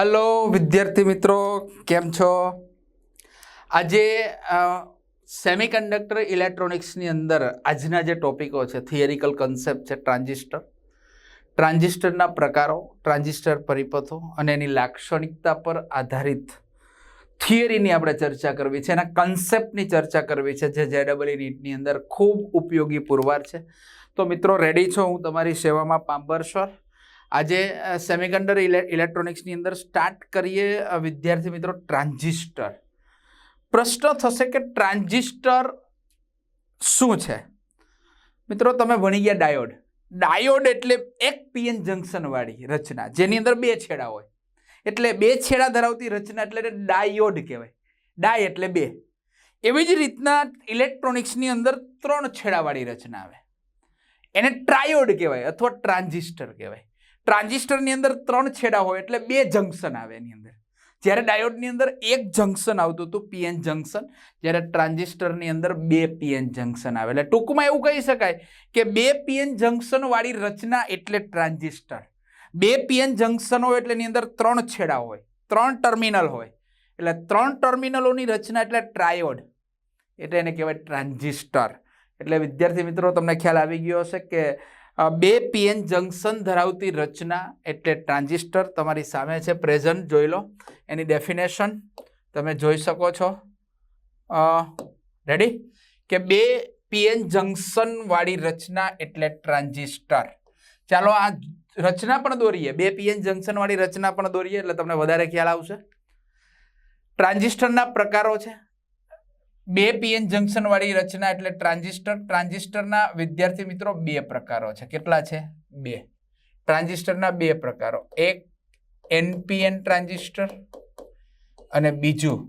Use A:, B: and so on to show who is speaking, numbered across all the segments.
A: Hello, વિદ્યાર્થી મિત્રો, કેમ છો? આજે સેમિકન્ડક્ટર ઇલેક્ટ્રોનિક્સની અંદર આજના જે ટોપિકો છે થિયરિકલ કન્સેપ્ટ છે ટ્રાન્ઝિસ્ટર ટ્રાન્ઝિસ્ટરના પ્રકારો ટ્રાન્ઝિસ્ટર પરિપથો અને એની લાક્ષણિકતા પર આધારિત થિયરીની આપણે ચર્ચા કરવી છે. એના કન્સેપ્ટની ચર્ચા કરવી છે, જે જેડબલ નીટની અંદર ખૂબ ઉપયોગી પુરવાર છે. તો મિત્રો રેડી છો? હું તમારી સેવામાં પાંબર સર આજે સેમિકન્ડર ઇલેક્ટ્રોનિક્સની અંદર સ્ટાર્ટ કરીએ વિદ્યાર્થી મિત્રો ટ્રાન્ઝિસ્ટર પ્રશ્ન થશે કે ટ્રાન્ઝિસ્ટર શું છે? મિત્રો, તમે ભણી ગયા ડાયોડ ડાયોડ એટલે એક પીએન જંકશનવાળી રચના, જેની અંદર બે છેડા હોય. એટલે બે છેડા ધરાવતી રચના એટલે ડાયોડ કહેવાય. ડાય એટલે બે. એવી જ રીતના ઇલેક્ટ્રોનિક્સની અંદર ત્રણ છેડાવાળી રચના આવે. એને ટ્રાયોડ કહેવાય અથવા ટ્રાન્ઝિસ્ટર કહેવાય. ટ્રાન્ઝિસ્ટરની અંદર ત્રણ છેડા હોય એટલે બે જંક્શન આવે એની અંદર. જ્યારે ડાયોડની અંદર એક જંક્શન આવતું હતું પીએન જંક્શન, જ્યારે ટ્રાન્ઝિસ્ટરની અંદર બે પીએન જંક્શન આવે. એટલે ટૂંકમાં એવું કહી શકાય કે બે પીએન જંકશનવાળી રચના એટલે ટ્રાન્ઝિસ્ટર. બે પીએન જંકશન હોય એટલે એની અંદર ત્રણ છેડા હોય, ત્રણ ટર્મિનલ હોય. એટલે ત્રણ ટર્મિનલોની રચના એટલે ટ્રાયોડ, એટલે એને કહેવાય ટ્રાન્ઝિસ્ટર. એટલે વિદ્યાર્થી મિત્રો, તમને ખ્યાલ આવી ગયો હશે કે બે પીએન જંક્શન ધરાવતી રચના એટલે ટ્રાન્ઝિસ્ટર તમારી સામે છે, પ્રેઝન્ટ જોઈ લો. એની ડેફિનેશન તમે જોઈ શકો છો. રેડી કે બે પીએન જંકશનવાળી રચના એટલે ટ્રાન્ઝિસ્ટર. ચાલો આ રચના પણ દોરીએ. બે પીએન જંકશનવાળી રચના પણ દોરીએ એટલે તમને વધારે ખ્યાલ આવશે. ટ્રાન્ઝિસ્ટરના પ્રકારો છે. બે પીએન જંક્શન વાળી રચના એટલે ટ્રાન્ઝિસ્ટર ટ્રાન્ઝિસ્ટરના વિદ્યાર્થી મિત્રો બે પ્રકારો છે. કેટલા છે? બે. ટ્રાન્ઝિસ્ટરના બે પ્રકારો. એક એનપીએન ટ્રાન્ઝિસ્ટર અને બીજું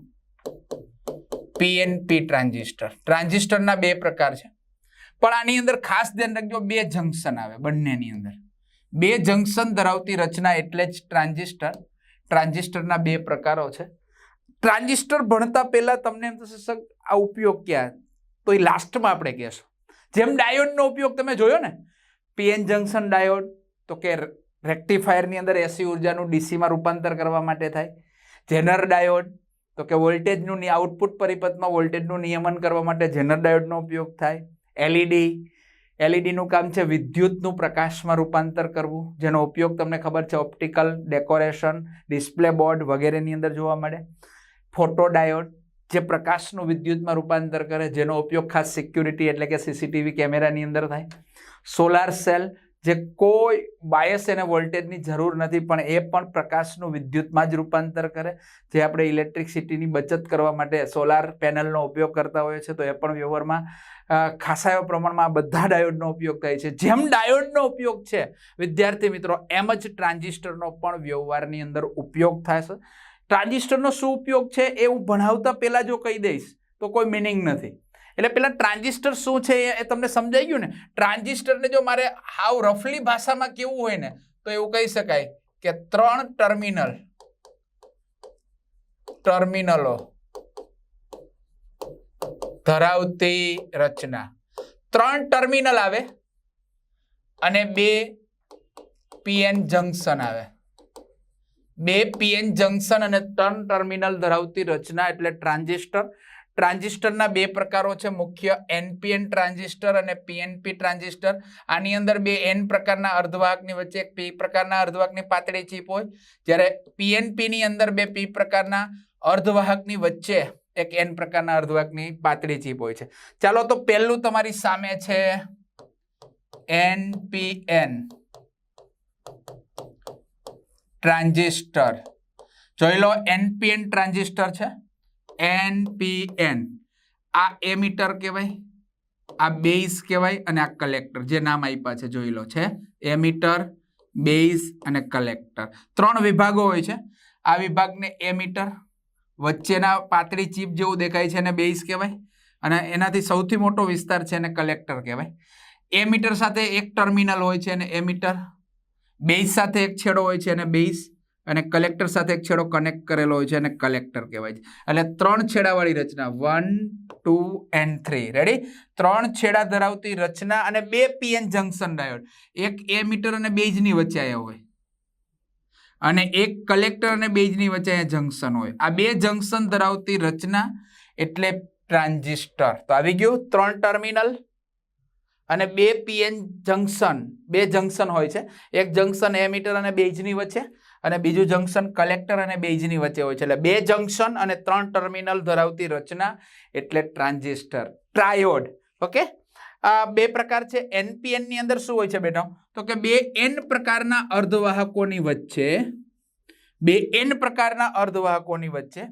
A: પીએનપી ટ્રાન્ઝિસ્ટર ટ્રાન્ઝિસ્ટરના બે પ્રકાર છે. પણ આની અંદર ખાસ ધ્યાન રાખજો, બે જંક્શન આવે બંનેની અંદર. બે જંકશન ધરાવતી રચના એટલે જ ટ્રાન્ઝિસ્ટર ટ્રાન્ઝિસ્ટરના બે પ્રકારો છે. ટ્રાન્ઝિસ્ટર ભણતા પહેલા તમને એમ થશે આ ઉપયોગ ક્યાં? તો એ લાસ્ટમાં આપણે કહેશું. જેમ ડાયોડનો ઉપયોગ તમે જોયો ને પીએન જંક્શન ડાયોડ, તો કે રેક્ટિફાયરની અંદર એસી ઉર્જાનું ડીસીમાં રૂપાંતર કરવા માટે થાય. જેનર ડાયોડ, તો કે વોલ્ટેજનું આઉટપુટ પરિપથમાં વોલ્ટેજનું નિયમન કરવા માટે જેનર ડાયોડનો ઉપયોગ થાય. એલઈડી એલઈડીનું કામ છે વિદ્યુતનું પ્રકાશમાં રૂપાંતર કરવું, જેનો ઉપયોગ તમને ખબર છે ઓપ્ટિકલ ડેકોરેશન ડિસ્પ્લે બોર્ડ વગેરેની અંદર જોવા મળે. ફોટો ડાયોડ જે પ્રકાશનું વિદ્યુતમાં રૂપાંતર કરે, જેનો ઉપયોગ ખાસ સિક્યુરિટી એટલે કે સીસીટીવી કેમેરાની અંદર થાય. સોલાર સેલ જે કોઈ બાયસ અને વોલ્ટેજની જરૂર નથી, પણ એ પણ પ્રકાશનું વિદ્યુતમાં જ રૂપાંતર કરે. જે આપણે ઇલેક્ટ્રિસિટીની બચત કરવા માટે સોલાર પેનલનો ઉપયોગ કરતા હોઈએ છીએ, તો એ પણ વ્યવહારમાં ખાસા એવા પ્રમાણમાં બધા ડાયોડનો ઉપયોગ થાય છે. જેમ ડાયોડનો ઉપયોગ છે, વિદ્યાર્થી મિત્રો, એમ જ ટ્રાન્ઝિસ્ટરનો પણ વ્યવહારની અંદર ઉપયોગ થાય છે. ટ્રાન્ઝિસ્ટરનો શું ઉપયોગ છે એ હું ભણાવતા પહેલાં જો કહી દઈશ, તો કોઈ મિનિંગ નથી. એટલે પેલા ટ્રાન્ઝિસ્ટર શું છે એ- તમને સમજાઈ ગયું ને? ટ્રાન્ઝિસ્ટરને જો મારે હાવ રફલી ભાષામાં કેવું હોય ને, તો એવું કહી શકાય કે ત્રણ ટર્મિનલ. ટર્મિનલો. ધરાવતી રચના. ત્રણ ટર્મિનલ આવે અને બે પીએન જંક્શન આવે. બે પીએન જંક્શન અને ત્રણ ટર્મિનલ ધરાવતી રચના એટલે ટ્રાન્ઝિસ્ટર. ટ્રાન્ઝિસ્ટરના બે પ્રકારો છે, મુખ્ય એનપીએન ટ્રાન્ઝિસ્ટર અને પીએનપી ટ્રાન્ઝિસ્ટર. આની અંદર બે એન પ્રકારના અર્ધવાહકની વચ્ચે એક પી પ્રકારના અર્ધવાહકની પાતળી ચીપ હોય. જ્યારે પીએનપીની અંદર બે પી પ્રકારના અર્ધવાહકની વચ્ચે એક એન પ્રકારના અર્ધવાહકની પાતળી ચીપ હોય છે. ચાલો તો પહેલું તમારી સામે છે એનપીએન. ટ્રાન્ઝિસ્ટર. જોઈ લો એનપીએન ટ્રાન્ઝિસ્ટર છે. એનપીએન આ એમીટર કહેવાય, આ બેઝ કહેવાય અને આ કલેક્ટર. જે નામ આપ્યા છે, જોઈ લો છે. એમીટર, બેઝ અને કલેક્ટર. ત્રણ વિભાગો હોય છે. આ વિભાગને એમીટર, વચ્ચેના પાતળી ચીપ જેવું દેખાય છે એને બેઝ કહેવાય. અને એનાથી સૌથી મોટો વિસ્તાર છે એને કલેક્ટર કહેવાય. એમીટર સાથે એક ટર્મિનલ હોય છે અને એમીટર બેઝ સાથે એક છેડો હોય છે અને બેઝ અને કલેક્ટર સાથે એક છેડો કનેક્ટ કરેલો હોય છે અને કલેક્ટર કહેવાય છે. એટલે ત્રણ છેડાવાળી રચના. One two and three ready ત્રણ છેડા ધરાવતી રચના અને બે પીએન જંકશન ડાયોડ એક એ મીટર અને બેઝની વચ્ચે આવ્યા હોય. અને એક કલેક્ટર અને બેઝની વચ્ચે જંકશન હોય. આ બે જંકશન ધરાવતી રચના એટલે ટ્રાન્ઝિસ્ટર. તો આવી ગયું ત્રણ ટર્મિનલ. અને બે પીએન જંકશન બે જંકશન હોય છે. એક જંકશન એમીટર અને બેઝની વચ્ચે અને બીજું જંકશન કલેક્ટર અને બેઝની વચ્ચે હોય છે. એટલે બે જંકશન અને ત્રણ ટર્મિનલ ધરાવતી રચના એટલે ટ્રાન્ઝિસ્ટર ટ્રાયોડ ઓકે આ બે પ્રકાર છે. એનપીએનની અંદર શું હોય છે બેટા? તો કે બે એન પ્રકારના અર્ધવાહકોની વચ્ચે, બે એન પ્રકારના અર્ધવાહકોની વચ્ચે,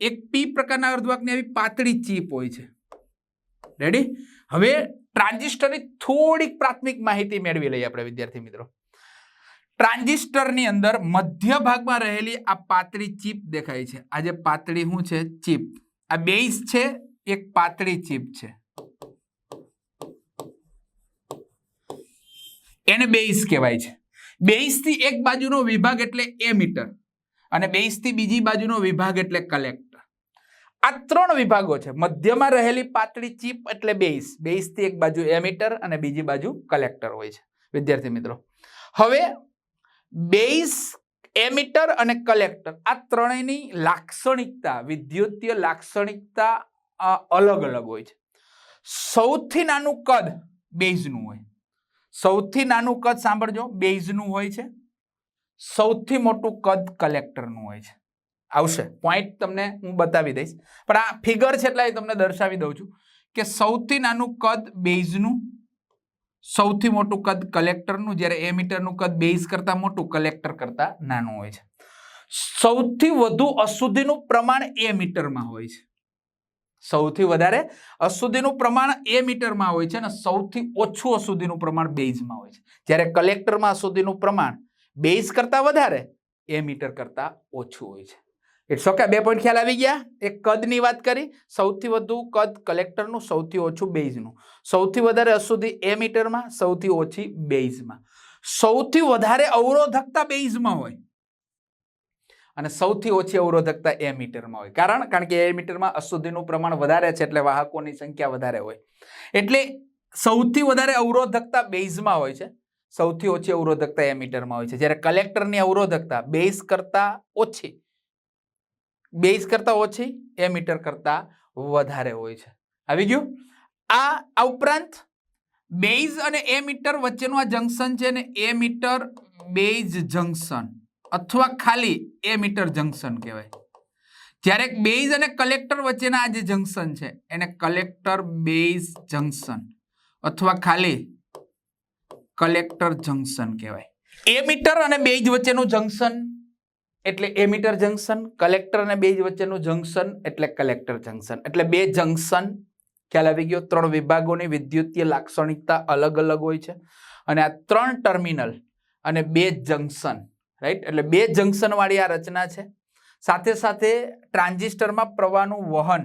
A: એક પી પ્રકારના અર્ધવાહકની આવી પાતળી ચીપ હોય છે. રેડી હવે ટ્રાન્ઝિસ્ટરની થોડીક પ્રાથમિક માહિતી મેળવી લઈએ આપણે, વિદ્યાર્થી મિત્રો. ટ્રાન્ઝિસ્ટરની અંદર મધ્ય ભાગમાં રહેલી આ પાતળી ચીપ દેખાય છે. આ જે પાતળી શું છે? ચીપ. આ બેઝ છે, એક પાતળી ચીપ છે. એને બેઝ કહેવાય છે. બેઝથી એક બાજુનો વિભાગ એટલે એમીટર અને બેઝથી બીજી બાજુનો વિભાગ એટલે કલેક્ટર. આ ત્રણ વિભાગો છે. મધ્યમાં રહેલી પાતળી ચીપ એટલે બેઇસ. બેઇસથી એક બાજુ એમીટર અને બીજી બાજુ કલેક્ટર હોય છે. વિદ્યાર્થી મિત્રો, હવે બેઇસ, એમીટર અને કલેક્ટર આ ત્રણેયની લાક્ષણિકતા, વિદ્યુતીય લાક્ષણિકતા અલગ અલગ હોય છે. સૌથી નાનું કદ બેઝનું હોય. સૌથી નાનું કદ સાંભળજો બેઝનું હોય છે. સૌથી મોટું કદ કલેક્ટરનું હોય છે. આવશે. પોઈન્ટ તમને હું બતાવી દઈશ. પણ આ ફિગર છે એટલે તમને દર્શાવી દઉં છું કે સૌથી નાનું કદ બેઝનું સૌથી મોટું કદ કલેક્ટરનું જ્યારે એ મીટરનું કદ બેઝ કરતાં મોટું કલેક્ટર કરતાં નાનું હોય છે. સૌથી વધુ અશુદ્ધિનું પ્રમાણ એ મીટરમાં હોય છે. સૌથી વધારે અશુદ્ધિનું પ્રમાણ એ મીટરમાં હોય છે અને સૌથી ઓછું અશુદ્ધિનું પ્રમાણ બેઝમાં હોય છે. જ્યારે કલેક્ટરમાં અશુદ્ધિનું પ્રમાણ બેઝ કરતાં વધારે એ મીટર કરતાં ઓછું હોય છે. ઇટ્સ ઓકે બે પોઈન્ટ ખ્યાલ આવી ગયા. એક કદની વાત કરી. સૌથી વધુ કદ કલેક્ટરનું, સૌથી ઓછું બેઝનું. સૌથી વધારે અશુદ્ધિ એ મીટરમાં, સૌથી ઓછી બેઝમાં. સૌથી વધારે અવરોધકતા બેઝમાં હોય. અને સૌથી ઓછી અવરોધકતા એ મીટરમાં હોય. કારણ કારણ કે એ મીટરમાં અશુદ્ધિનું પ્રમાણ વધારે છે એટલે વાહકોની સંખ્યા વધારે હોય. એટલે સૌથી વધારે અવરોધકતા બેઝમાં હોય છે. સૌથી ઓછી અવરોધકતા એ મીટરમાં હોય છે. જ્યારે કલેક્ટરની અવરોધકતા બેઝ કરતાં ઓછી. બેઝ કરતાં ઓછી, એ મીટર કરતાં વધારે હોય છે. આવી ગયું? આ આ ઉપરાંત બેઝ અને એ મીટર વચ્ચેનું આ જંકશન છે ને, એ મીટર બેઝ જંકશન અથવા ખાલી એ મીટર જંકશન કહેવાય. જ્યારે બેઝ અને કલેક્ટર વચ્ચેના આ જે જંકશન છે, એને કલેક્ટર બેઝ જંકશન અથવા ખાલી કલેક્ટર જંકશન કહેવાય. એ મીટર અને બેઝ વચ્ચેનું જંકશન એટલે એમીટર જંકશન કલેક્ટર અને બેજ વચ્ચેનું જંકશન એટલે કલેક્ટર જંકશન એટલે બે જંકશન ખ્યાલ આવી ગયો, ત્રણ વિભાગોની વિદ્યુતીય લાક્ષણિકતા અલગ અલગ હોય છે. અને આ ત્રણ ટર્મિનલ અને બે જંકશન રાઈટ એટલે બે જંકશનવાળી આ રચના છે. સાથે સાથે ટ્રાન્ઝિસ્ટરમાં પ્રવાહનું વહન,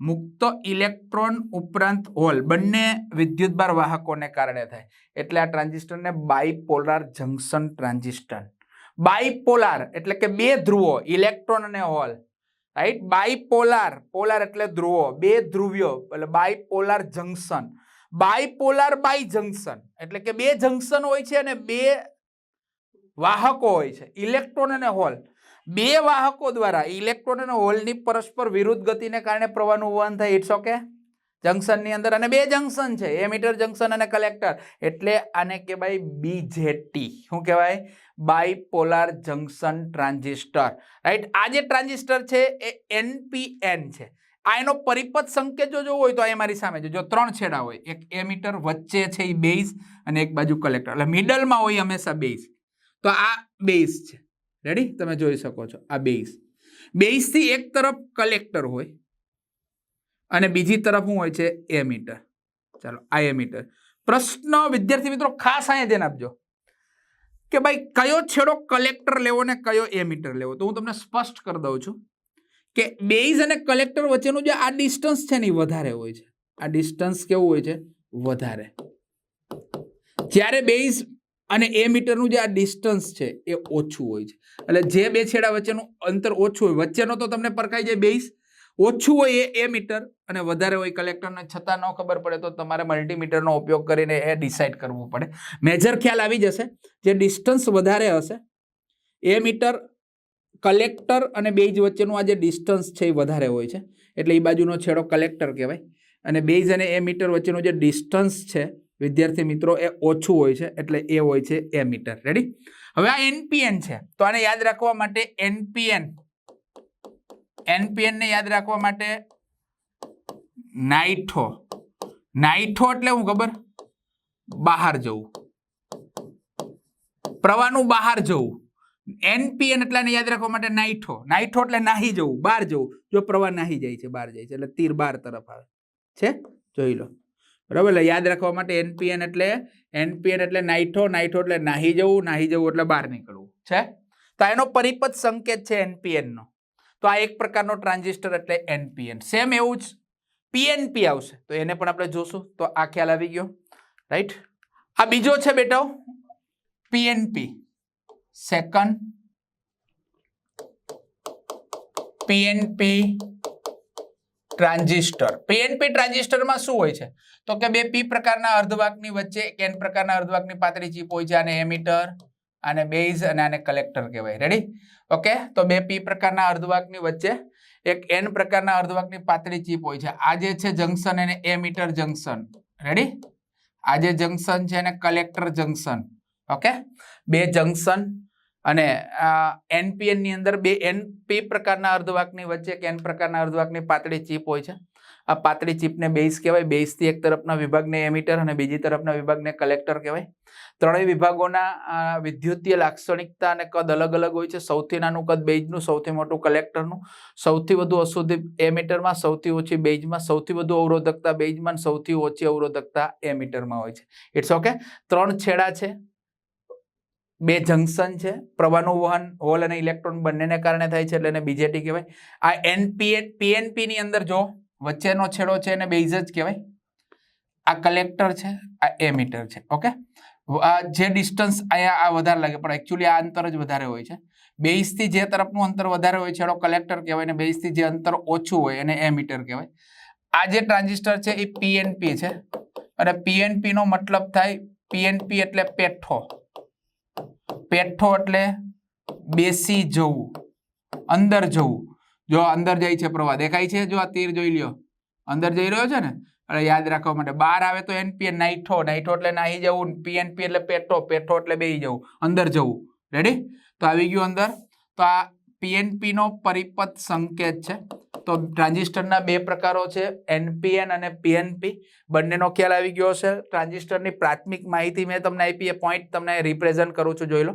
A: મુક્ત ઇલેક્ટ્રોન ઉપરાંત હોલ, બંને વિદ્યુતભાર વાહકોને કારણે થાય. એટલે આ ટ્રાન્ઝિસ્ટરને બાયપોલાર જંકશન ટ્રાન્ઝિસ્ટર બાયપોલાર એટલે કે બે ધ્રુવો, ઇલેક્ટ્રોન અને હોલ. રાઈટ બાયપોલાર પોલાર એટલે ધ્રુવો. બે ધ્રુવ્યો, એટલે bipolar junction. Bipolar bi junction એટલે કે બે જંકશન હોય છે અને બે વાહકો હોય છે. ઇલેક્ટ્રોન અને હોલ. બે વાહકો દ્વારા ઇલેક્ટ્રોન અને હોલની પરસ્પર વિરુદ્ધ ગતિને કારણે પ્રવાહનું વહન થાય. ઇટ્સ ઓકે જંકશનની અંદર અને બે જંકશન છે, એમીટર જંકશન અને કલેક્ટર. એટલે આને કહેવાય બીજેટી શું કહેવાય? બાયપોલાર જંકશન ટ્રાન્ઝિસ્ટર રાઈટ આ જે ટ્રાન્ઝિસ્ટર છે, એ એનપીએન છે. આ એનો પરિપથ સંકેત જો જોવો હોય તો આ મારી સામે જો ત્રણ છેડા હોય, એક એમીટર વચ્ચે છે એ બેઝ અને એક બાજુ કલેક્ટર. એટલે મિડલમાં હોય હંમેશા બેઝ. તો આ બેઝ છે. રેડી તમે જોઈ શકો છો. આ બેઝ. બેઝથી એક તરફ કલેક્ટર હોય અને બીજી તરફ શું હોય છે? એમીટર ચાલો આ એમીટર પ્રશ્ન વિદ્યાર્થી મિત્રો ખાસ અહીંયા ધ્યાન આપજો. કે ભાઈ, કયો છેડો કલેક્ટર લેવો ને કયો એમીટર લેવો? તો હું તમને સ્પષ્ટ કરી દઉં છું કે બેઝ અને કલેક્ટર વચ્ચેનું જે આ ડિસ્ટન્સ છે ને એ વધારે હોય છે. આ ડિસ્ટન્સ કેવું હોય છે? વધારે. જ્યારે બેઝ અને એ મીટરનું જે આ ડિસ્ટન્સ છે એ ઓછું હોય છે. એટલે જે બે છેડા વચ્ચેનું અંતર ઓછું હોય, વચ્ચેનો તો તમને પરખાઈ જાય બેઝ ઓછું હોય એ એ મીટર અને વધારે હોય કલેક્ટરને છતાં ન ખબર પડે તો તમારે મલ્ટીમીટરનો ઉપયોગ કરીને એ ડિસાઇડ કરવું પડે. મેજર ખ્યાલ આવી જશે. જે ડિસ્ટન્સ વધારે હશે, એ મીટર કલેક્ટર અને બેઝ વચ્ચેનું આ જે ડિસ્ટન્સ છે એ વધારે હોય છે. એટલે એ બાજુનો છેડો કલેક્ટર કહેવાય. અને બેઝ અને એ મીટર વચ્ચેનું જે ડિસ્ટન્સ છે, વિદ્યાર્થી મિત્રો, એ ઓછું હોય છે. એટલે એ હોય છે એ મીટર રેડી હવે આ એનપીએન છે. તો આને યાદ રાખવા માટે એનપીએન એનપીએન ને યાદ રાખવા માટે નાઇઠો. નાઇઠો એટલે હું ખબર? બહાર જવું. પ્રવાહનું બહાર જવું. એનપીએન એટલે આને યાદ રાખવા માટે નાઇઠો. નાઇઠો એટલે નાહી જવું, બહાર જવું. જો પ્રવાહ નાહી જાય છે, બહાર જાય છે, એટલે તીર બાર તરફ આવે છે. જોઈ લો. બરાબર? એટલે યાદ રાખવા માટે એનપીએન એટલે એનપીએન એટલે નાઇઠો નાઇઠો એટલે નાહી જવું નાહી જવું એટલે બહાર નીકળવું. છે? તો એનો પરિપથ સંકેત છે એનપીએન નો. તો આ એક પ્રકારનો ટ્રાન્ઝિસ્ટર એટલે એનપીએન. સેમ એવું જ પીએનપી આવશે. તો એને પણ આપણે જોશું. તો આ ખ્યાલ આવી ગયો. રાઈટ આ બીજો છે બેટા PNP. Second PNP transistor. PNP ટ્રાન્ઝિસ્ટરમાં શું હોય છે? તો કે બે પી પ્રકારના અર્ધવાહકની વચ્ચે એક એન પ્રકારના અર્ધવાહકની પાતળી ચીપ હોય છે, આને એમીટર આને બેઝ અને આને કલેક્ટર કહેવાય. રેડી ઓકે તો બે પી પ્રકારના અર્ધવાહકની વચ્ચે, એક એન પ્રકારના અર્ધવાહકની પાતળી ચીપ હોય છે. આ જે છે જંકશન એને એ મીટર જંકશન રેડી આ જે જંકશન છે એને કલેક્ટર જંકશન ઓકે બે જંકશન અને એનપીએનની અંદર બે એનપી પ્રકારના અર્ધવાહકની વચ્ચે એક એન પ્રકારના અર્ધવાહકની પાતળી ચીપ હોય છે. આ પાતળી ચીપને બેઝ કહેવાય. બેઝથી એક તરફના વિભાગને એમીટર અને બીજી તરફના વિભાગને કલેક્ટર કહેવાય. ત્રણેય વિભાગોના વિદ્યુતીય લાક્ષણિકતા અને કદ અલગ અલગ હોય છે. સૌથી નાનું કદ બેઝનું, સૌથી મોટું કલેક્ટરનું. સૌથી વધુ અશુદ્ધિ એમીટરમાં, સૌથી ઓછી બેઝમાં, સૌથી વધુ અવરોધકતા બેઝમાં સૌથી ઓછી અવરોધકતા એમીટરમાં હોય છે. ઇટ્સ ઓકે ત્રણ છેડા છે. બે જંકશન છે. પ્રવાહનું વહન, હોલ અને ઇલેક્ટ્રોન બંનેને કારણે થાય છે એટલે એને બીજેટી કહેવાય. આ એનપીએ પીએનપીની અંદર જો વચ્ચેનો છેડો છે એને બેઝ જ કહેવાય. આ કલેક્ટર છે, આ એમીટર છે, ઓકે? જે ડિસ્ટન્સ અહીંયા આ વધારે લાગે, પણ એકચ્યુઅલી આ અંતર જ વધારે હોય છે. બેઝથી જે તરફનું અંતર વધારે હોય, છેડો કલેક્ટર કહેવાય, અને બેઝથી જે અંતર ઓછું હોય, એને એમીટર કહેવાય. આ જે ટ્રાન્ઝિસ્ટર છે એ પીએનપી છે, અને પીએનપી નો મતલબ થાય પીએનપી એટલે પેઠો. પેઠો એટલે બેસી જવું, અંદર જવું. જો અંદર જાય છે પ્રવાહ, દેખાય છે? જો આ તીર જોઈ લ્યો. અંદર જઈ રહ્યો છે ને? એટલે યાદ રાખવા માટે બહાર આવે તો એનપીએન નાઇઠો નાઇઠો એટલે નાહી જવું પીએનપી એટલે પેટો પેટો એટલે બેહી જવું. અંદર જવું. રેડી તો આવી ગયું અંદર. તો આ પીએનપી નો પરિપથ સંકેત છે. તો ટ્રાન્ઝિસ્ટરના બે પ્રકારો છે એનપીએન અને પીએનપી બંનેનો ખ્યાલ આવી ગયો છે ટ્રાન્ઝિસ્ટરની પ્રાથમિક માહિતી મેં તમને આપી, એ પોઈન્ટ તમને રિપ્રેઝન્ટ કરું છું, જોઈ લો.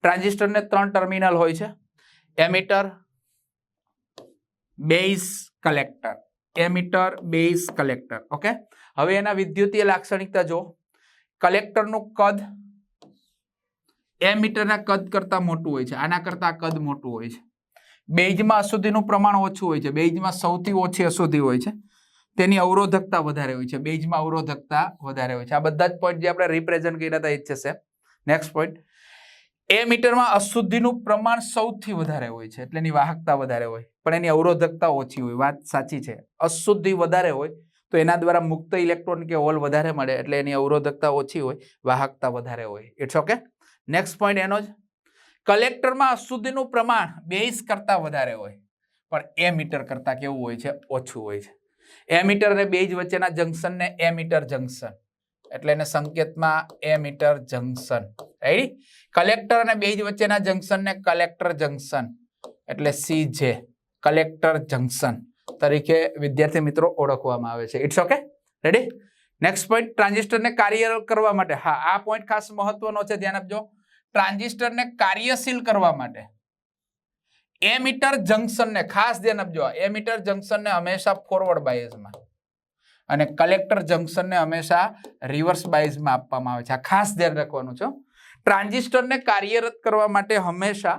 A: ટ્રાન્ઝિસ્ટરને ત્રણ ટર્મિનલ હોય છે. Emitter base collector, emitter base collector, okay? હવે એના વિદ્યુતીય લાક્ષણિકતા જો કલેક્ટરનું કદ એમીટરના કદ કરતાં મોટું હોય છે. આના કરતાં કદ મોટું હોય છે. બેઝમાં અશુદ્ધિનું પ્રમાણ ઓછું હોય છે. બેઝમાં સૌથી ઓછી અશુદ્ધિ હોય છે. તેની અવરોધકતા વધારે હોય છે. બેઝમાં અવરોધકતા વધારે હોય છે. આ બધા જ પોઈન્ટ જે આપણે રિપ્રેઝન્ટ કર્યા હતા એ જ છે નેક્સ્ટ પોઈન્ટ એ મીટરમાં અશુદ્ધિનું પ્રમાણ સૌથી વધારે હોય છે. એટલે એની વાહકતા વધારે હોય. પણ એની અવરોધકતા ઓછી હોય, વાત સાચી છે. અશુદ્ધિ વધારે હોય તો એના દ્વારા મુક્ત ઇલેક્ટ્રોન કે હોલ વધારે મળે એટલે એની અવરોધકતા ઓછી હોય, વાહકતા વધારે હોય. ઇટ્સ ઓકે નેક્સ્ટ પોઈન્ટ એનો જ. કલેક્ટરમાં અશુદ્ધિનું પ્રમાણ બેઝ કરતાં વધારે હોય. પણ એ મીટર કરતાં કેવું હોય છે? ઓછું હોય છે. એ મીટર અને બેઝ વચ્ચેના જંકશનને એ મીટર જંકશન એટલે એને સંકેતમાં emitter junction right collector અને બેઝ વચ્ચેના જંકશનને કલેક્ટર જંકશન એટલે સી જે કલેક્ટર જંકશન તરીકે વિદ્યાર્થી મિત્રો ઓળખવામાં આવે છે. It's okay ready next point ટ્રાન્ઝિસ્ટરને કાર્ય કરવા માટે. હા, આ પોઈન્ટ ખાસ મહત્વનો છે, ધ્યાન આપજો. ટ્રાન્ઝિસ્ટરને કાર્યશીલ કરવા માટે. એમીટર જંકશનને ખાસ ધ્યાન આપજો એમીટર જંકશનને હંમેશા ફોરવર્ડ બાયસમાં અને કલેક્ટર જંકશનને હંમેશા રિવર્સ બાયસમાં આપવામાં આવે છે. આ ખાસ ધ્યાન રાખવાનું છે ટ્રાન્ઝિસ્ટરને કાર્યરત કરવા માટે હંમેશા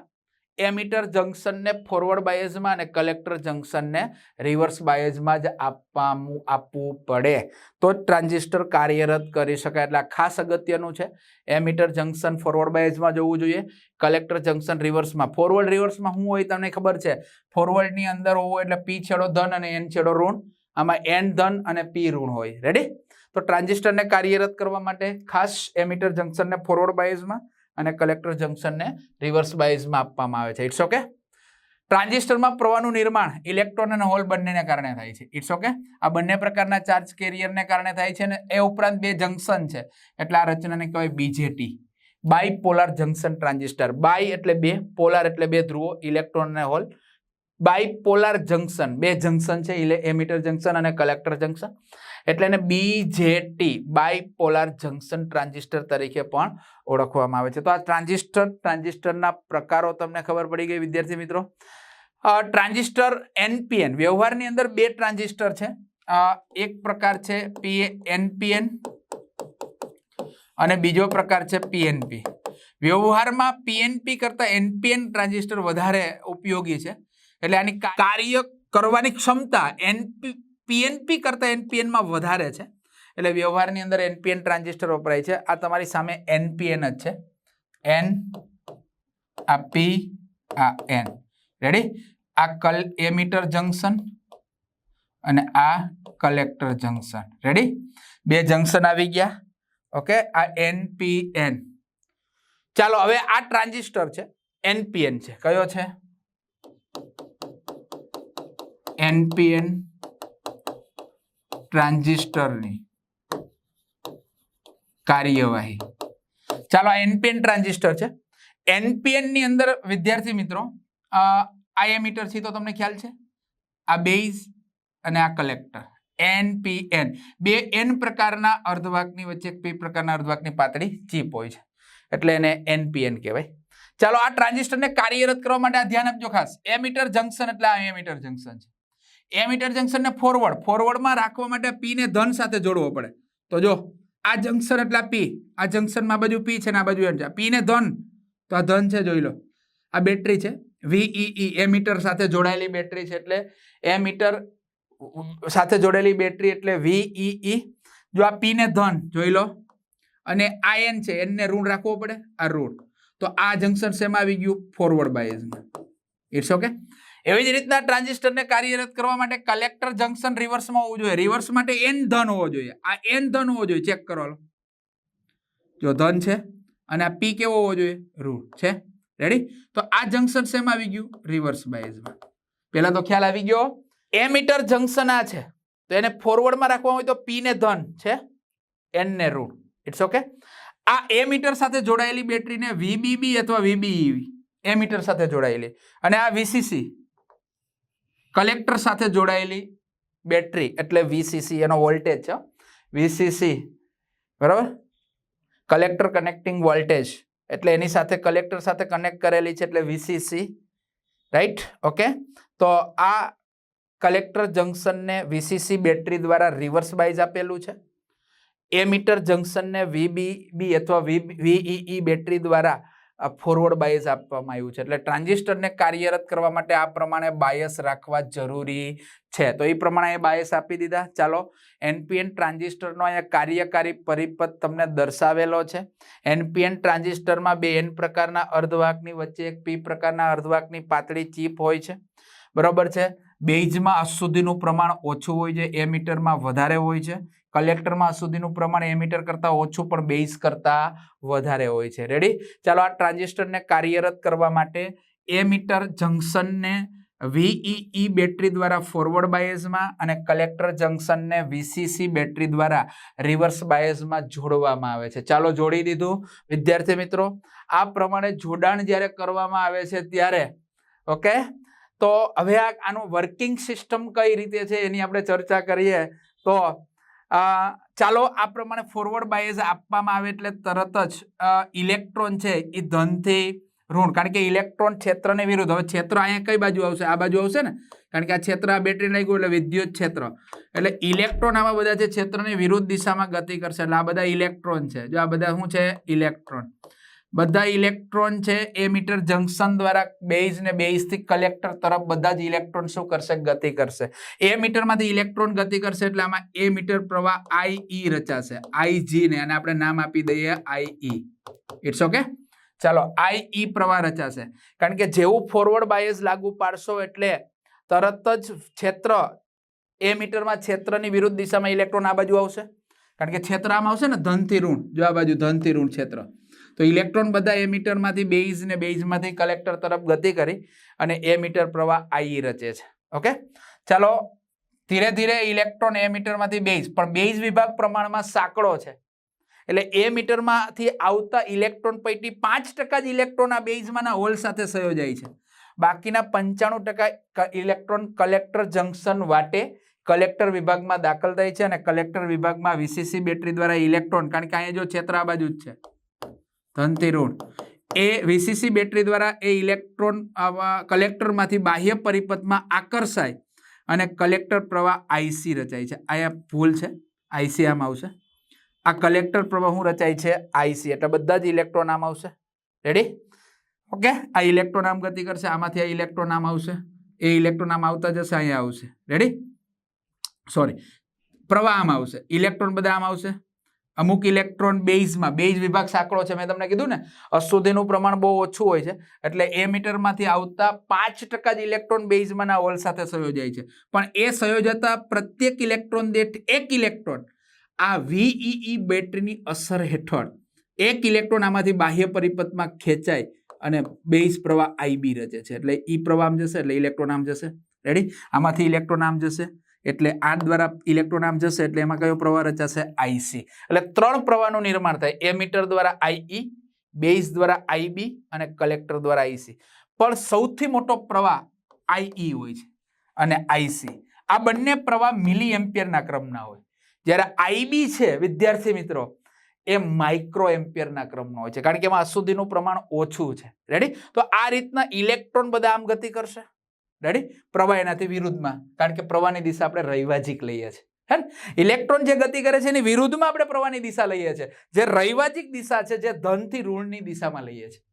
A: એમીટર જંકશનને ફોરવર્ડ બાયસમાં અને કલેક્ટર જંકશનને રિવર્સ બાયસમાં જ આપવાનું આપવું પડે. તો જ ટ્રાન્ઝિસ્ટર કાર્યરત કરી શકાય. એટલે આ ખાસ અગત્યનું છે. એમીટર જંકશન ફોરવર્ડ બાયસમાં જવું જોઈએ. કલેક્ટર જંકશન રિવર્સમાં ફોરવર્ડ રિવર્સમાં શું હોય તમને ખબર છે? ફોરવર્ડની અંદર હોવું એટલે પી છેડો ધન અને એન છેડો ઋણ. આમાં એન ધન અને પી ઋણ હોય. રેડી તો ટ્રાન્ઝિસ્ટરને કાર્યરત કરવા માટે ખાસ એમીટર જંકશનને ફોરવર્ડ બાયસમાં અને કલેક્ટર જંકશનને રિવર્સ બાઇઝમાં આપવામાં આવે છે. ઇટ્સ ઓકે ટ્રાન્ઝિસ્ટરમાં પ્રવાહનું નિર્માણ ઇલેક્ટ્રોન અને હોલ બંનેને કારણે થાય છે. ઇટ્સ ઓકે આ બંને પ્રકારના ચાર્જ કેરિયરને કારણે થાય છે અને એ ઉપરાંત બે જંકશન છે. એટલે આ રચનાને કહેવાય BJT bipolar junction transistor bi એટલે બે પોલાર એટલે બે ધ્રુવો, ઇલેક્ટ્રોન અને હોલ. બાયપોલાર જંકશન બે જંકશન છે એટલે એમીટર જંકશન અને કલેક્ટર જંકશન. એટલે એને બીજેટી બાયપોલાર જંકશન ટ્રાન્ઝિસ્ટર તરીકે પણ ઓળખવામાં આવે છે. તો આ ટ્રાન્ઝિસ્ટર ટ્રાન્ઝિસ્ટરના પ્રકારો તમને ખબર પડી ગઈ વિદ્યાર્થી મિત્રો? ટ્રાન્ઝિસ્ટર એનપીએન વ્યવહારની અંદર બે ટ્રાન્ઝિસ્ટર છે. એક પ્રકાર છે પી એનપીએન અને બીજો પ્રકાર છે પીએનપી વ્યવહારમાં પીએનપી કરતાં એનપીએન ટ્રાન્ઝિસ્ટર વધારે ઉપયોગી છે. એટલે આની કાર્ય કરવાની ક્ષમતા એનપી પીએનપી કરતાં એનપીએનમાં વધારે છે. એટલે વ્યવહારની અંદર એનપીએન ટ્રાન્ઝિસ્ટર વપરાય છે. આ તમારી સામે એનપીએન જ છે. એન આ પી આ એન રેડી આ કલ એમીટર જંકશન અને આ કલેક્ટર જંકશન. રેડી બે જંકશન આવી ગયા. ઓકે? આ એનપીએન ચાલો, હવે આ ટ્રાન્ઝિસ્ટર છે. એનપીએન છે. કયો છે? એનપીએન ટ્રાન્ઝિસ્ટરની કાર્યવાહી. ચાલો, આ એનપીએન ટ્રાન્ઝિસ્ટર છે. એનપીએનની અંદર, વિદ્યાર્થી મિત્રો આ એમીટર છે તો તમને ખ્યાલ છે? આ બેઝ અને આ કલેક્ટર. એનપીએન બે એન પ્રકારના અર્ધવાકની વચ્ચે પી પ્રકારના અર્ધવાકની પાતળી ચીપ હોય છે. એટલે એને એનપીએન કહેવાય. ચાલો, આ ટ્રાન્ઝિસ્ટરને કાર્યરત કરવા માટે આ ધ્યાન આપજો ખાસ. એમીટર જંકશન એટલે આ એમીટર જંકશન છે. એમીટર જંક્શનને ફોરવર્ડ ફોરવર્ડમાં રાખવા માટે પી ને ધન સાથે જોડવો પડે. તો જો, આ જંકશન એટલે પી આ જંકશનમાં બાજુ પી છે ને આ બાજુ એન છે. પી ને ધન. તો આ ધન છે જોઈ લો. આ બેટરી છે. વીઈઈ એમીટર સાથે જોડાયેલી બેટરી છે એટલે એમીટર સાથે જોડેલી બેટરી એટલે વીઈઈ જો આ પી ને ધન, જોઈ લો. અને આ એન છે. એનને ઋણ રાખવો પડે. આ ઋણ. તો આ જંકશન શેમાં આવી ગયું? ફોરવર્ડ બાયસમાં ઇટ્સ ઓકે એવી જ રીતના ટ્રાન્ઝિસ્ટરને કાર્યરત કરવા માટે કલેક્ટર જંકશન રિવર્સમાં હોવું જોઈએ. રિવર્સ માટે એન ધન હોવો જોઈએ. આ એન ધન હોવો જોઈએ. ચેક કરો જો ધન છે અને આ પી કેવો હોવો જોઈએ? રૂટ. છે? રેડી તો આ જંકશન શેમાં આવી ગયું? રિવર્સ બાયસમાં પહેલા તો ખ્યાલ આવી ગયો. એમીટર જંકશન આ છે. તો એને ફોરવર્ડમાં રાખવા હોય તો પી ને ધન છે. એન ને રૂટ. ઇટ્સ ઓકે આ એમીટર સાથે જોડાયેલી બેટરીને વીબીબી અથવા વીબીઈ એમીટર સાથે જોડાયેલી. અને આ વીસીસી કલેક્ટર સાથે જોડાયેલી બેટરી એટલે વીસીસી એનો વોલ્ટેજ છે. વીસીસી બરાબર? કલેક્ટર કનેક્ટિંગ વોલ્ટેજ એટલે એની સાથે કલેક્ટર સાથે કનેક્ટ કરેલી છે એટલે વીસીસી રાઈટ? ઓકે? તો આ કલેક્ટર જંકશનને વીસીસી બેટરી દ્વારા રિવર્સ બાઇઝ આપેલું છે. એમીટર જંકશનને વીબીબી અથવા વીઈઈ બેટરી દ્વારા ફોરવર્ડ બાયસ આપવામાં આવ્યું છે. એટલે ટ્રાન્ઝિસ્ટરને કાર્યરત કરવા માટે આ પ્રમાણે બાયસ રાખવા જરૂરી છે. તો એ પ્રમાણે બાયસ આપી દીધા. ચાલો એનપીએન ટ્રાન્ઝિસ્ટરનો અહીંયા કાર્યકારી પરિપથ તમને દર્શાવેલો છે. એનપીએન ટ્રાન્ઝિસ્ટરમાં બે એન પ્રકારના અર્ધવાહકની વચ્ચે એક પી પ્રકારના અર્ધવાહકની પાતળી ચીપ હોય છે. બરાબર છે? બેઝમાં અશુદ્ધિનું પ્રમાણ ઓછું હોય છે. એમીટરમાં વધારે હોય છે. કલેક્ટરમાં સુધીનું પ્રમાણ એમીટર કરતાં ઓછું પણ બેઝ કરતાં વધારે હોય છે. રેડી ચાલો આ ટ્રાન્ઝિસ્ટરને કાર્યરત કરવા માટે એમીટર જંકશનને વીઈઈ બેટરી દ્વારા ફોરવર્ડ બાયસમાં અને કલેક્ટર જંકશનને વીસીસી બેટરી દ્વારા રિવર્સ બાયસમાં જોડવામાં આવે છે. ચાલો જોડી દીધું. વિદ્યાર્થી મિત્રો, આ પ્રમાણે જોડાણ જ્યારે કરવામાં આવે છે ત્યારે ઓકે તો હવે આ આનું વર્કિંગ સિસ્ટમ કઈ રીતે છે એની આપણે ચર્ચા કરીએ. તો ચાલો આ પ્રમાણે ફોરવર્ડ બાયસ આપવામાં આવે એટલે તરત જ ઇલેક્ટ્રોન છે એ ધનથી ઋણ. કારણ કે ઇલેક્ટ્રોન ક્ષેત્રને વિરુદ્ધ. હવે ક્ષેત્ર અહીંયા કઈ બાજુ આવશે? આ બાજુ આવશે ને? કારણ કે આ ક્ષેત્ર આ બેટરી લાગ્યું એટલે વિદ્યુત ક્ષેત્ર. એટલે ઇલેક્ટ્રોન આવા બધા છે ક્ષેત્રની વિરુદ્ધ દિશામાં ગતિ કરશે. એટલે આ બધા ઇલેક્ટ્રોન છે. જો આ બધા શું છે? ઇલેક્ટ્રોન બધા ઇલેક્ટ્રોન છે એ મીટર જંકશન દ્વારા બેઝ ને બેઝથી કલેક્ટર તરફ બધા જ ઇલેક્ટ્રોન શું કરશે? ગતિ કરશે. એ મીટરમાંથી ઇલેક્ટ્રોન ગતિ કરશે એટલે આમાં એ મીટર પ્રવાહ આઈ રચાશે. આઈજી ને, અને આપણે નામ આપી દઈએ આઈઈ ઇટ્સ ઓકે ચાલો આઈઈ પ્રવાહ રચાશે. કારણ કે જેવું ફોરવર્ડ બાયસ લાગુ પાડશો એટલે તરત જ ક્ષેત્ર, એ મીટરમાં ક્ષેત્રની વિરુદ્ધ દિશામાં ઇલેક્ટ્રોન આ બાજુ આવશે. કારણ કે ક્ષેત્ર આમ આવશે ને, ધનથી ઋણ. જો આ બાજુ ધનથી ઋણ ક્ષેત્ર. તો ઇલેક્ટ્રોન બધા એમીટરમાંથી બેઝ ને બેઝમાંથી કલેક્ટર તરફ ગતિ કરી અને એમીટર પ્રવાહ આઈ રચે છે. ઓકે? ચાલો, ધીરે ધીરે ઇલેક્ટ્રોન એમીટરમાંથી બેઝ, પણ બેઝ વિભાગ પ્રમાણમાં સાંકડો છે. એટલે એ મીટરમાંથી આવતા ઇલેક્ટ્રોન પૈકી પાંચ ટકા જ ઇલેક્ટ્રોન આ બેઝમાંના હોલ સાથે સંયોજાય છે. બાકીના પંચાણું ટકા ઇલેક્ટ્રોન કલેક્ટર જંકશન વાટે કલેક્ટર વિભાગમાં દાખલ થાય છે અને કલેક્ટર વિભાગમાં વીસીસી બેટરી દ્વારા ઇલેક્ટ્રોન, કારણ કે અહીંયા જો ક્ષેત્ર બાજુ જ છે. ધનથી ઋણ એ વીસીસી બેટરી દ્વારા એ ઇલેક્ટ્રોન કલેક્ટરમાંથી બાહ્ય પરિપથમાં આકર્ષાય અને કલેક્ટર પ્રવાહ આઈસી રચાય છે. અહીંયા ભૂલ છે. આઈસી આમ આવશે. આ કલેક્ટર પ્રવાહ શું રચાય છે આઈસી એટલે બધા જ ઇલેક્ટ્રોન આમ આવશે. રેડી ઓકે આ ઇલેક્ટ્રોન આમ ગતિ કરશે. આમાંથી આ ઇલેક્ટ્રોન આમ આવશે. એ ઇલેક્ટ્રોન આમ આવતા જશે. અહીંયા આવશે. રેડી સોરી પ્રવાહ આમ આવશે. ઇલેક્ટ્રોન બધા આમ આવશે. અમુક ઇલેક્ટ્રોન બેઝમાં બેઝ વિભાગ સાંકળો છે, મેં તમને કીધું ને અશુદ્ધિનું પ્રમાણ બહુ ઓછું હોય છે, એટલે એ મીટરમાંથી આવતા પાંચ ટકા જ ઇલેક્ટ્રોન બેઝમાંના હોલ સાથે સંયોજાય છે. પણ એ સંયોજતા પ્રત્યેક ઇલેક્ટ્રોન દીઠ એક ઇલેક્ટ્રોન આ વીઈઈ બેટરીની અસર હેઠળ એક ઇલેક્ટ્રોન આમાંથી બાહ્ય પરિપથમાં ખેંચાય અને બેઝ પ્રવાહ આઈબી રચે છે. એટલે ઈ પ્રવાહ આમ જશે, એટલે ઇલેક્ટ્રોન આમ જશે. રેડી આમાંથી ઇલેક્ટ્રોન આમ જશે. એટલે આ દ્વારા ઇલેક્ટ્રોન આમ જશે એટલે એમાં કયો પ્રવાહ રચાશે? આઈસી એટલે ત્રણ પ્રવાહનું નિર્માણ થાય. એ મીટર દ્વારા આઈઈ બેઝ દ્વારા આઈબી અને કલેક્ટર દ્વારા આઈસી પણ સૌથી મોટો પ્રવાહ આઈઈ હોય છે અને આઈસી આ બંને પ્રવાહ મિલી એમ્પિયરના ક્રમના હોય. જ્યારે આઈબી છે, વિદ્યાર્થી મિત્રો, એ માઇક્રો એમ્પિયરના ક્રમનો હોય છે. કારણ કે એમાં અશુદ્ધિનું પ્રમાણ ઓછું છે. રેડી તો આ રીતના ઇલેક્ટ્રોન બધા આમ ગતિ કરશે? રેડી પ્રવાહ એનાથી વિરુદ્ધમાં. કારણ કે પ્રવાહની દિશા આપણે રૈવાજિક લઈએ છીએ. હે ઇલેક્ટ્રોન જે ગતિ કરે છે એની વિરુદ્ધમાં આપણે પ્રવાહની દિશા લઈએ છીએ. જે રૈવાજિક દિશા છે, જે ધનથી ઋણની દિશામાં લઈએ છીએ.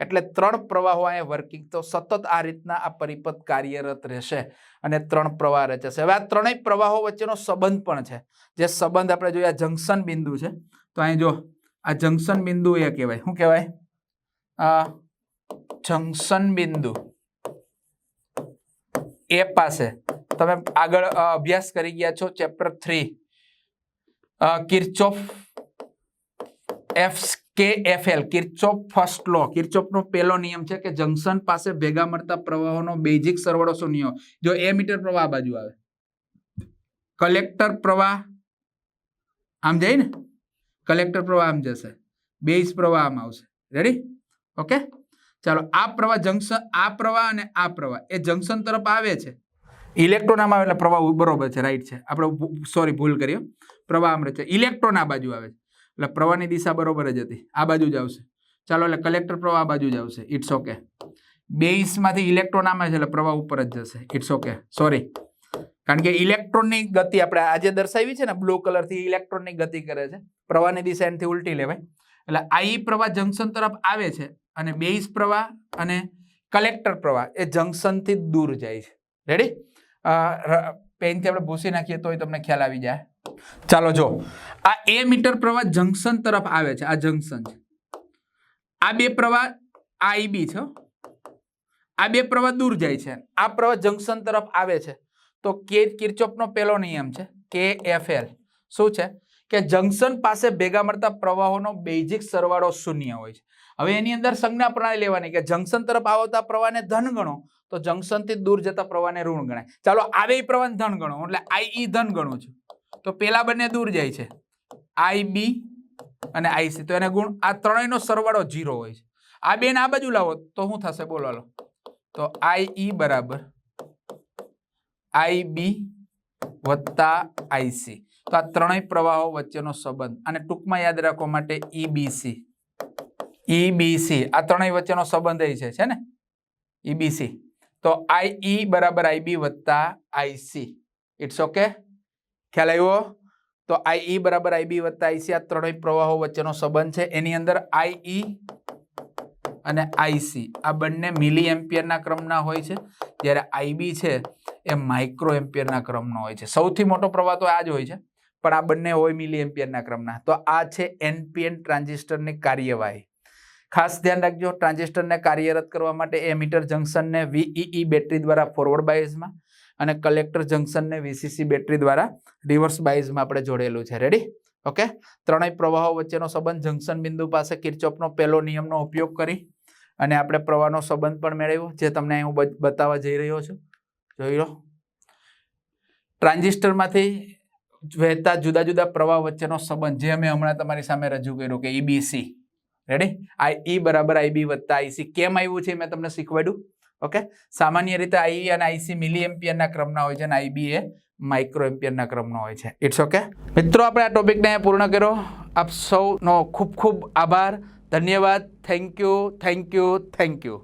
A: એટલે ત્રણ પ્રવાહો અહીંયા વર્કિંગ તો સતત આ રીતના આ પરિપથ કાર્યરત રહેશે અને ત્રણ પ્રવાહ રચશે હવે આ ત્રણેય પ્રવાહો વચ્ચેનો સંબંધ પણ છે. જે સંબંધ આપણે જોઈએ આ જંકશન બિંદુ છે. તો અહીં જો આ જંકશન બિંદુ એ કહેવાય. શું કહેવાય? જંકશન બિંદુ. એ પાસે. તમે આગળ અભ્યાસ કરી ગયા છો chapter three Kirchhoff F K F L, Kirchhoff first law. કિર્ચોફનો પહેલો નિયમ છે કે જંકશન પાસે ભેગા મળતા પ્રવાહોનો બેઝિક સરવાળો નિયમ? જો એ મીટર પ્રવાહ બાજુ આવે. કલેક્ટર પ્રવાહ આમ જાય ને? કલેક્ટર પ્રવાહ આમ જશે. બેઝ પ્રવાહ આમ આવશે. રેડી ઓકે ચાલો, આ પ્રવાહ જંકશન આ પ્રવાહ અને આ પ્રવાહ, એ જંકશન તરફ આવે છે. ઇલેક્ટ્રોન આમાં આવે એટલે પ્રવાહ બરોબર છે રાઈટ છે. આપણે સોરી ભૂલ કરીએ પ્રવાહ આમ છે. ઇલેક્ટ્રોન આ બાજુ આવે છે. એટલે પ્રવાહની દિશા બરોબર જ હતી. આ બાજુ જ આવશે. ચાલો, એટલે કલેક્ટર પ્રવાહ આ બાજુ જ આવશે. ઇટ્સ ઓકે બેઇસમાંથી ઇલેક્ટ્રોન આમાં છે એટલે પ્રવાહ ઉપર જ જશે. ઇટ્સ ઓકે સોરી કારણ કે ઇલેક્ટ્રોનની ગતિ આપણે આજે દર્શાવી છે ને બ્લુ કલરથી ઇલેક્ટ્રોનની ગતિ કરે છે. પ્રવાહની દિશા એનથી ઉલટી લેવાય. એટલે આ પ્રવાહ જંકશન તરફ આવે છે. અને બેઝ પ્રવાહ અને કલેક્ટર પ્રવાહ એ જંકશનથી દૂર જાય છે. રેડી પેનથી આપણે ભૂસી નાખીએ તોય તમને ખ્યાલ આવી જાય. ચાલો જો, આ એ મીટર પ્રવાહ જંકશન તરફ આવે છે, આ જંકશન છે. આ બે પ્રવાહ આઈબી છે. આ બે પ્રવાહ દૂર જાય છે. આ પ્રવાહ જંકશન તરફ આવે છે. તો કે કિર્ચોફનો પહેલો નિયમ છે કે એફ એલ શું છે? કે જંકશન પાસે ભેગા મળતા પ્રવાહોનો બેઝિક સરવાળો શૂન્ય હોય છે. હવે એની અંદર સંજ્ઞા પ્રણાલી લેવાની કે જંકશન તરફ આવતા પ્રવાહને ધન ગણો, તો જંકશનથી દૂર જતા પ્રવાહને ઋણ ગણાય. ચાલો આવે ઈ પ્રવાહને ધન ગણો, એટલે આઈ ધન ગણું છું. તો પેલા બંને દૂર જાય છે. આઈ બી અને આઈસી તો એને ગુણ, આ ત્રણેયનો સરવાળો જીરો હોય છે. આ બેન આ બાજુ લાવો, તો શું થશે? બોલો લો તો આઈ ઈ બરાબર, આઈ બી વત્તા આઈસી તો આ ત્રણેય પ્રવાહો વચ્ચેનો સંબંધ. અને ટૂંકમાં યાદ રાખવા માટે ઈબીસી ઈબીસી આ ત્રણેય વચ્ચેનો સંબંધ એ છે છે ને? ઈબીસી તો આઈ ઈ બરાબર આઈબી વત્તા આઈસી ઇટ્સ ઓકે ખ્યાલ આવ્યો? તો આઈ ઈ બરાબર આઈબી વત્તા આઈસી આ ત્રણેય પ્રવાહો વચ્ચેનો સંબંધ છે. એની અંદર આઈ ઈ અને આઈસી આ બંને મિલી એમ્પિયરના ક્રમના હોય છે. જ્યારે આઈબી છે, એ માઇક્રો એમ્પિયરના ક્રમનો હોય છે. સૌથી મોટો પ્રવાહ તો આ જ હોય છે. પણ આ બંને હોય મિલી એમ્પિયરના ક્રમના. તો આ છે એનપીએન ટ્રાન્ઝિસ્ટરની કાર્યવાહી. ખાસ ધ્યાન રાખજો, ટ્રાન્ઝિસ્ટરને કાર્યરત કરવા માટે એમીટર જંકશનને વીઈઈ બેટરી દ્વારા ફોરવર્ડ બાયઝમાં અને કલેક્ટર જંકશનને વીસીસી બેટરી દ્વારા રિવર્સ બાઇઝમાં આપણે જોડેલું છે. રેડી ઓકે ત્રણેય પ્રવાહો વચ્ચેનો સંબંધ જંકશન બિંદુ પાસે કિર્ચોપનો પહેલો નિયમનો ઉપયોગ કરી અને આપણે પ્રવાહનો સંબંધ પણ મેળવ્યો, જે તમને હું બતાવવા જઈ રહ્યો છું. જોઈ લો. ટ્રાન્ઝિસ્ટરમાંથી વહેતા જુદા જુદા પ્રવાહ વચ્ચેનો સંબંધ, જે અમે હમણાં તમારી સામે રજૂ કર્યું કે ઈબીસી રેડી આ ઈ બરાબર આઈબી વત્તા આઈસી કેમ આવ્યું છે મેં તમને શીખવાડ્યું? ઓકે સામાન્ય રીતે આઈ અને આઈસી મિલી એમ્પિયરના ક્રમના હોય છે અને આઈબી એ માઇક્રો એમ્પિયરના ક્રમનો હોય છે. ઇટ્સ ઓકે મિત્રો, આપણે આ ટોપિકને પૂર્ણ કર્યો. આપ સૌનો ખૂબ ખૂબ આભાર. ધન્યવાદ. Thank you thank you thank you